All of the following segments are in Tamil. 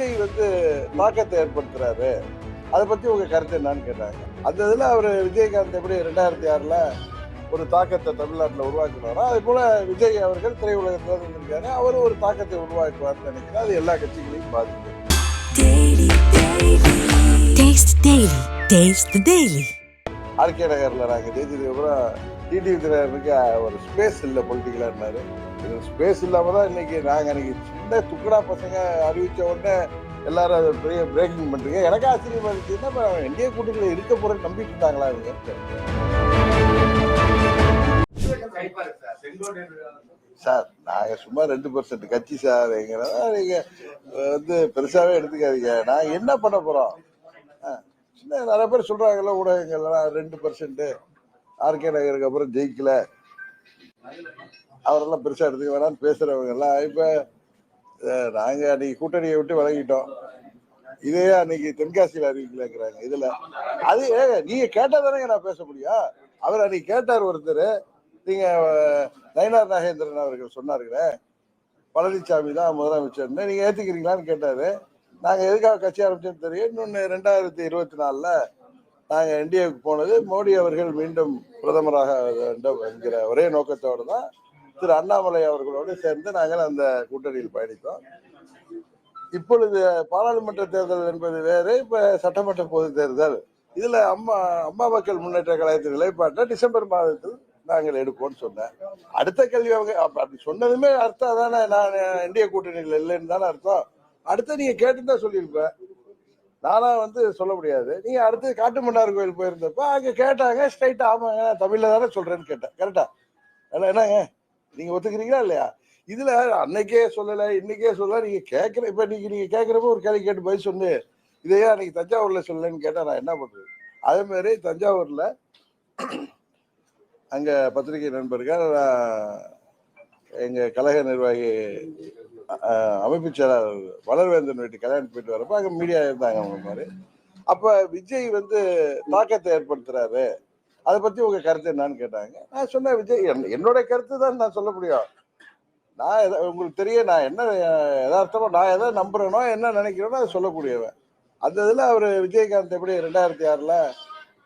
விஜய் வந்து தாக்கத்தை ஏற்படுத்துறாரு. அதை பத்தி உங்க கருத்து என்னன்னு கேட்டாங்க. அந்த இதுல அவர் விஜயகாந்த் எப்படி ரெண்டாயிரத்தி ஆறுல ஒரு தாக்கத்தை தமிழ்நாட்டில் உருவாக்கினாரோ அதே போல விஜய் அவர்கள் திரையுலகத்தில் இருந்திருக்காரு அவர் ஒரு தாக்கத்தை உருவாக்குவார்னு நினைக்கிறேன். அது எல்லா கட்சிகளையும் பாதிக்கும். ஆர்கே நகரில் நாங்கள் ஜெயிச்சதுக்கப்புறம் டிடி டிடிவி ஒரு ஸ்பேஸ் இல்லை பொலிட்டிக்கலாக இருந்தார். இது ஸ்பேஸ் இல்லாமல் தான் இன்னைக்கு நாங்கள் அன்றைக்கி சின்ன துக்கடா பசங்க அறிவித்த உடனே எல்லாரும் அதை பெரிய பிரேக்கிங் பண்ணுறீங்க எனக்கு ஆச்சரியமாக இருந்துச்சுன்னா இப்போ என்டிஏ கூட்டத்தில் இருக்க போகிற நம்பிட்டு இருந்தாங்களா இவங்க? சார் நாங்கள் சும்மா ரெண்டு பர்சன்ட் கட்சி சார் எங்கிறதா நீங்கள் வந்து பெருசாகவே எடுத்துக்காதீங்க. நான் என்ன பண்ண போகிறோம் நிறைய பேர் சொல்றாங்கல்ல ஊடகங்கள்லாம் ரெண்டு பர்சன்ட் ஆர்கே நகருக்கு அப்புறம் ஜெயிக்கல. அவரெல்லாம் பெருசா எடுத்துக்க வேணாம்னு பேசுறவங்க எல்லாம். இப்ப நாங்க அன்னைக்கு கூட்டணியை விட்டு விலகிட்டோம். இதே அன்னைக்கு தென்காசியில அறிவிக்கலங்கிறாங்க இதுல. அது ஏங்க, நீங்க கேட்டா தானே நான் பேச முடியும். அவர் அன்னைக்கு கேட்டார் ஒருத்தர். நீங்க நயனார் நாகேந்திரன் அவர்கள் சொன்னாருங்களே. பழனிசாமி தான் முதலமைச்சர்னு. நீங்க ஏத்துக்கிறீங்களான்னு கேட்டாரு. நாங்கள் எதுக்காக கட்சி ஆரம்பிச்சோம்னு தெரியும். இன்னொன்று ரெண்டாயிரத்தி இருபத்தி நாலில் நாங்கள் என்டிஏவுக்கு போனது மோடி அவர்கள் மீண்டும் பிரதமராக வேண்டும் என்கிற ஒரே நோக்கத்தோடு தான் திரு அண்ணாமலை அவர்களோடு சேர்ந்து நாங்கள் அந்த கூட்டணியில் பயணித்தோம். இப்பொழுது பாராளுமன்ற தேர்தல் என்பது வேறு இப்போ சட்டமன்ற பொது தேர்தல். இதில் அம்மா அம்மா மக்கள் முன்னேற்ற கழகத்தின் நிலைப்பாட்டை டிசம்பர் மாதத்தில் நாங்கள் எடுப்போம்னு சொன்னேன். அடுத்த கேள்வி அவங்க அப்படி சொன்னதுமே அர்த்தம் தானே. நான் இந்திய கூட்டணியில் இல்லைன்னு தானே அர்த்தம். அடுத்து நீங்க கேட்டுன்னு தான் சொல்லியிருப்பேன் நானா வந்து சொல்ல முடியாது. நீங்க அடுத்து காட்டு மன்னார் கோயில் போயிருந்தப்ப அங்க கேட்டாங்க ஸ்ட்ரைட்டா ஆமாங்க நான் தமிழ்ல தானே சொல்றேன்னு கேட்டேன். கரெக்டா என்னங்க? நீங்க ஒத்துக்கிறீங்களா இல்லையா? இதுல அன்னைக்கே சொல்லல இன்னைக்கே சொல்லல நீங்க கேட்கற இப்ப நீங்க நீங்க கேட்கிறப்ப ஒரு கேள்வி கேட்டு பதில் சொன்னு இதையே அன்னைக்கு தஞ்சாவூர்ல சொல்லலன்னு கேட்டா நான் என்ன பண்றது? அதே மாதிரி தஞ்சாவூர்ல அங்க பத்திரிகை நண்பர்கள் எங்க கழக நிர்வாகி அமைப்பு செயலாளர் வளர்வேந்தன் வீட்டு கல்யாணம் போயிட்டு வரப்ப அங்க மீடியா இருந்தாங்க அவங்க மாதிரி. அப்ப விஜய் வந்து தாக்கத்தை ஏற்படுத்துறாரு. அதை பத்தி உங்க கருத்து என்னன்னு கேட்டாங்க. நான் சொன்னேன் விஜய் என்- என்னோட கருத்து தான் நான் சொல்ல முடியும். நான் எதை உங்களுக்கு தெரிய நான் என்ன எதார்த்தமோ நான் எதை நம்புறேனோ என்ன நினைக்கிறேனோ அதை சொல்லக்கூடியவன். அந்த இதில் அவர் விஜயகாந்த் எப்படி ரெண்டாயிரத்தி ஆறில்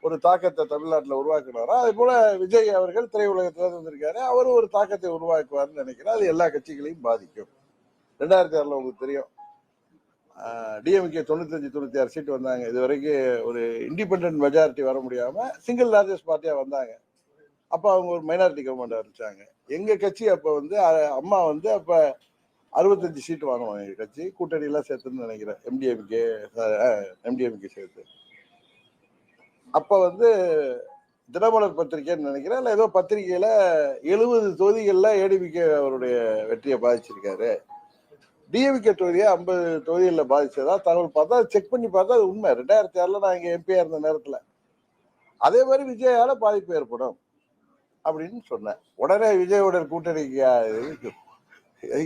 ஒரு தாக்கத்தை தமிழ்நாட்டில் உருவாக்கினாரோ அதே போல் விஜய் அவர்கள் திரையுலகத்தில் வந்திருக்காரு. அவரும் ஒரு தாக்கத்தை உருவாக்குவார்னு நினைக்கிறேன். அது எல்லா கட்சிகளையும் பாதிக்கும். ரெண்டாயிரத்தி ஆறுல உங்களுக்கு தெரியும். டிஎம்கே தொண்ணூத்தஞ்சு தொண்ணூத்தி ஆறு சீட் வந்தாங்க. இது வரைக்கும் ஒரு இண்டிபெண்ட் மெஜாரிட்டி வர முடியாம சிங்கிள் லார்ஜஸ்ட் பார்ட்டியா வந்தாங்க. அப்ப அவங்க ஒரு மைனாரிட்டி கவர்மெண்ட் ஆரம்பிச்சாங்க. எங்க கட்சி அப்ப வந்து அம்மா வந்து அப்ப அறுபத்தஞ்சு சீட் வாங்கணும் எங்க கட்சி. கூட்டணி எல்லாம் சேர்த்துன்னு நினைக்கிறேன். எம்டிஎம்கே எம்டிஎம்கே சேர்த்து. அப்ப வந்து தினமலர் பத்திரிகைன்னு நினைக்கிறேன். இல்ல ஏதோ பத்திரிகையில எழுபது தொகுதிகள்ல ஏடிபிகே அவருடைய வெற்றியை பாதிச்சிருக்காரு. டிஎம்கே தொகுதியை ஐம்பது தொகுதிகளில் பாதிச்சதா தகவல் பார்த்தா செக் பண்ணி பார்த்தா அது உண்மை. ரெண்டாயிரத்தி ஆறில் நான் இங்கே எம்பியாக இருந்த நேரத்தில். அதே மாதிரி விஜயால பாதிப்பு ஏற்படும் அப்படின்னு சொன்னேன். உடனே விஜயோட கூட்டணிக்கு இது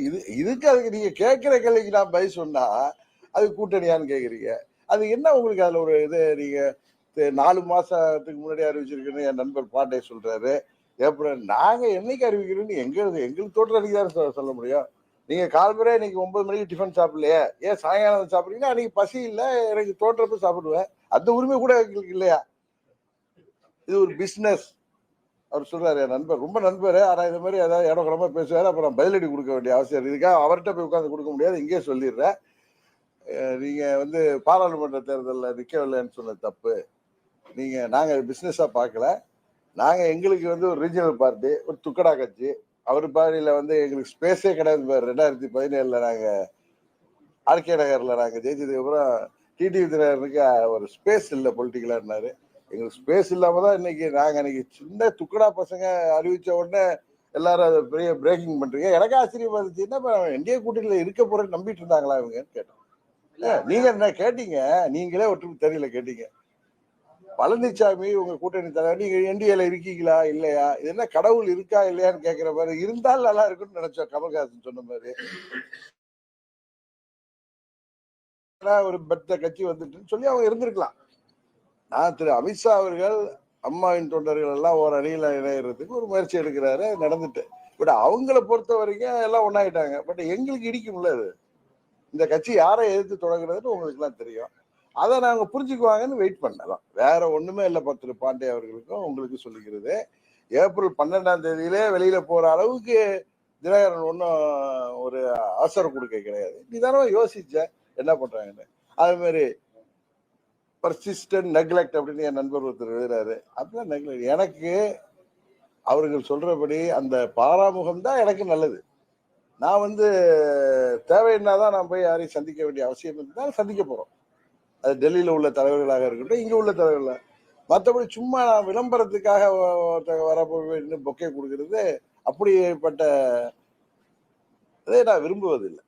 இது இதுக்கு அதுக்கு நீங்கள் கேட்குற கேள்விக்கு நான் பதில் சொன்னால் அது கூட்டணியான்னு கேட்குறீங்க. அது என்ன உங்களுக்கு அதில் ஒரு இது? நீங்கள் நாலு மாதத்துக்கு முன்னாடி அறிவிச்சிருக்குன்னு என் நண்பர் பாண்டே சொல்கிறாரு ஏப்ரல் நாங்கள் என்னைக்கு அறிவிக்கிறோன்னு எங்களுக்கு எங்களுக்கு தோற்ற அன்னைக்கு தான் சொல்ல முடியும். நீங்க கால்முறை இன்னைக்கு ஒன்பது மணிக்கு டிஃபன் சாப்பிடலையே? ஏன் சாயங்காலம் சாப்பிடுறீங்கன்னா அன்னைக்கு பசி இல்ல எனக்கு தோன்றப்ப சாப்பிடுவேன். அந்த உரிமை கூட எங்களுக்கு இல்லையா? இது ஒரு பிசினஸ் அவர் சொல்றாரு என் நண்பர் ரொம்ப நண்பர். ஆனா இந்த மாதிரி ஏதாவது இடம் குடமா பேசுவாரு. அப்புறம் பதிலடி கொடுக்க வேண்டிய அவசியம் இதுக்காக அவர்கிட்ட போய் உட்காந்து கொடுக்க முடியாது. இங்கே சொல்லிடுறேன். நீங்க வந்து பாராளுமன்ற தேர்தலில் நிற்கவில்லைன்னு சொன்ன தப்பு. நீங்க நாங்க பிசினஸா பார்க்கல. நாங்க எங்களுக்கு வந்து ஒரு ரீஜனல் பார்ட்டி ஒரு துக்கடா கட்சி. அவர் பாடியில வந்து எங்களுக்கு ஸ்பேஸே கிடையாது பாரு. ரெண்டாயிரத்தி பதினேழுல நாங்க ஆர்கே நகர்ல நாங்க ஜெயிச்சதுக்கு அப்புறம் டிடிவி தினகரனுக்கு ஒரு ஸ்பேஸ் இல்லை பொலிட்டிக்கலா இருந்தாரு. எங்களுக்கு ஸ்பேஸ் இல்லாம தான் இன்னைக்கு நாங்க அன்னைக்கு சின்ன துக்கடா பசங்க அறிவிச்ச உடனே எல்லாரும் அதை பெரிய பிரேக்கிங் பண்றீங்க. எனக்கு ஆச்சரியமா இருந்துச்சு என்ன என்டிஏ கூட்டணியில இருக்க போறேன்னு நம்பிட்டு இருந்தாங்களா இவங்கன்னு கேட்டோம். இல்ல, நீங்க என்ன கேட்டீங்க? நீங்களே ஒற்றுமை தெரியல கேட்டீங்க. பழனிசாமி உங்க கூட்டணி தலைவர் நீங்க என்டிஏல இருக்கீங்களா இல்லையா? இது என்ன கடவுள் இருக்கா இல்லையான்னு கேக்குற மாதிரி இருந்தால் நல்லா இருக்கும்னு நினைச்சோம் கமல்ஹாசன் சொன்ன மாதிரி. ஒரு பெத்த கட்சி வந்துட்டுன்னு சொல்லி அவங்க இருந்திருக்கலாம். நான் திரு அமித்ஷா அவர்கள் அம்மாவின் தொண்டர்கள் எல்லாம் ஒரு அணியில இணையறதுக்கு ஒரு முயற்சி எடுக்கிறாரு நடந்துட்டு. பட் அவங்கள பொறுத்த வரைக்கும் எல்லாம் ஒன்னாயிட்டாங்க பட் எங்களுக்கு இடிக்கும்ல அது. இந்த கட்சி யாரை எதிர்த்து தொடங்குறதுன்னு உங்களுக்கு எல்லாம் தெரியும். அதை நாங்கள் புரிஞ்சுக்குவாங்கன்னு வெயிட் பண்ணலாம் வேற ஒன்றுமே இல்லை பத்திர பாண்டே அவர்களுக்கும் உங்களுக்கு சொல்லிக்கிறது. ஏப்ரல் பன்னெண்டாம் தேதியிலே வெளியில போற அளவுக்கு தினகரன் ஒன்றும் ஒரு அவசர கொடுக்க கிடையாது. நிதானமா யோசிச்ச என்ன பண்றாங்கன்னு. அது மாதிரி பர்சிஸ்டன்ட் நெக்லெக்ட் அப்படின்னு என் நண்பர் ஒருத்தர் எழுதுறாரு. அப்படிலாம் நெக்லெக்ட் எனக்கு அவர்கள் சொல்றபடி அந்த பாராமுகம் தான் எனக்கு நல்லது. நான் வந்து தேவைன்னா தான் நான் போய் யாரையும் சந்திக்க வேண்டிய அவசியம் இருந்தால் சந்திக்க போறோம். அது டெல்லியில உள்ள தலைவர்களாக இருக்கட்டும் இங்க உள்ள தலைவர்களாக மற்றபடி சும்மா நான் விளம்பரத்துக்காக வரப்போன்னு பொக்கே கொடுக்கறது அப்படிப்பட்ட அதே நான் விரும்புவதில்லை.